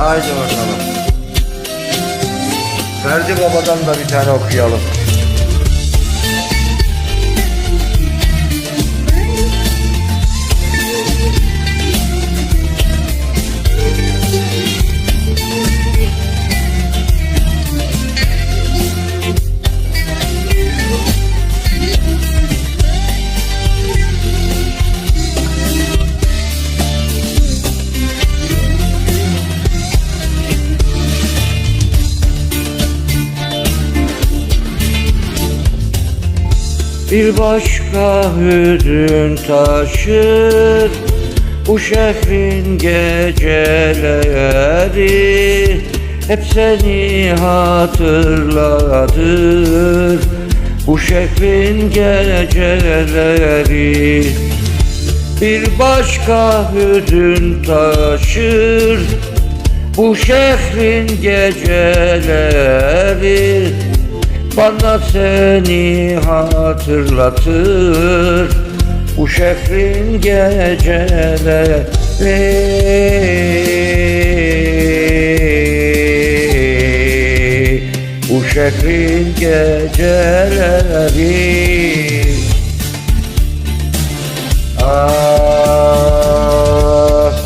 Haydi bakalım. Ferdi Baba'dan da bir tane okuyalım. Bir başka hüzün taşır Bu şehrin geceleri Hep seni hatırlatır Bu şehrin geceleri Bir başka hüzün taşır Bu şehrin geceleri bana seni hatırlatır. Bu şehrin geceleri. Bu şehrin geceleri. Ah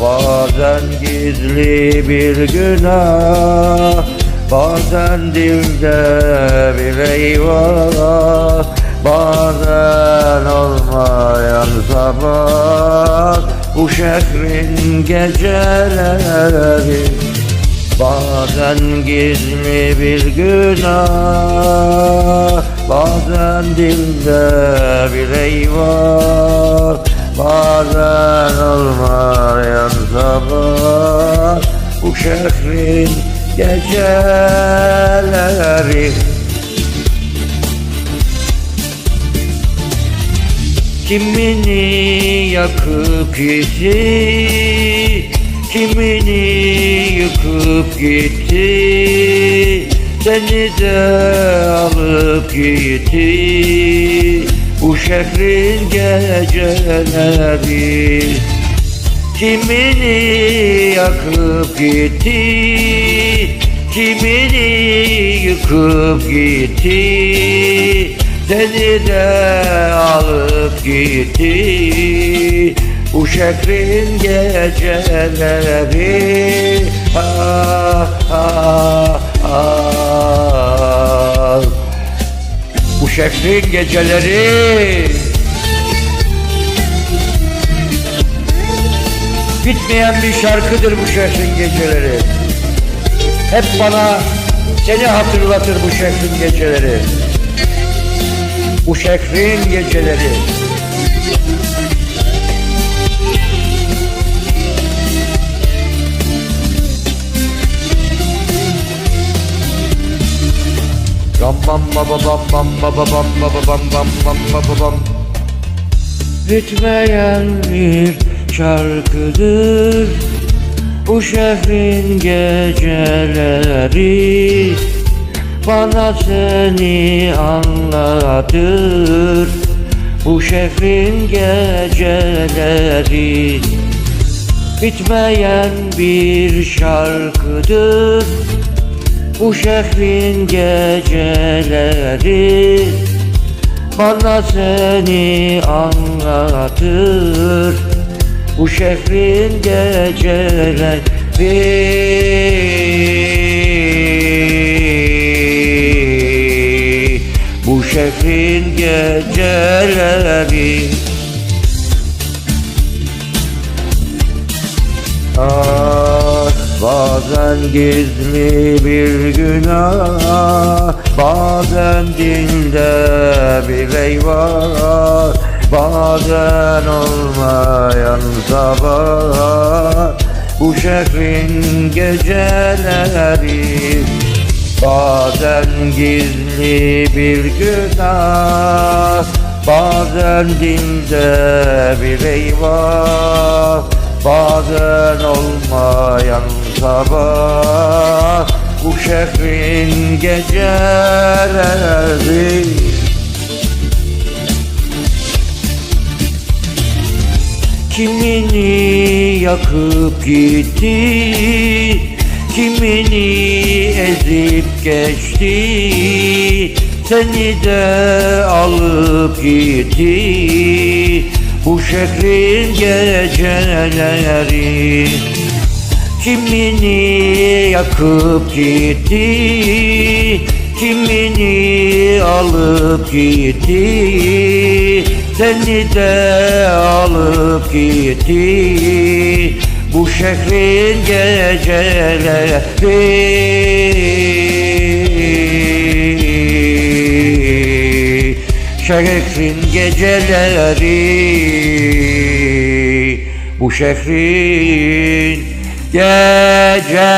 bazen gizli bir günah Bazen dilde bir eyvah Bazen olmayan sabah. Bu şehrin geceleri Bazen gizli bir günah. Bazen dilde bir eyvah Bazen olmayan sabah. Bu şehrin geceleri. Kimini yakıp gitti Kimini yıkıp gitti. Seni de alıp gitti. Bu şehrin geceleri. Kimini yakıp gitti Kimini yıkıp gitti Seni de alıp gitti Bu şehrin geceleri ah, ah, ah. Bu şehrin geceleri Bitmeyen bir şarkıdır bu şehrin geceleri. Hep bana seni hatırlatır bu şehrin geceleri. Bu şehrin geceleri. Ram bam ba ba bam bam ba ba bam ba ba bam bam bam ba ba bam Bitmeyen bir şarkıdır Bu şehrin geceleri Bana seni anlatır Bu şehrin geceleri Bitmeyen bir şarkıdır. Bu şehrin geceleri bana seni anlatır Bu şehrin geceleri Bu şehrin geceleri. Ah bazen gizli bir günah Bazen dilde bir eyvah Bazen olmayan sabah Bu şehrin geceleri Bazen gizli bir günah Bazen dilde bir eyvah Bazen olmayan sabah Bu şehrin geceleri Kimini yakıp gitti Kimini ezip geçti. Seni de alıp gitti. Bu şehrin geceleri. Kimini yakıp gitti Kimini alıp gitti Seni de alıp gitti. Bu şehrin geceleri Şehrin geceleri Bu şehrin geceleri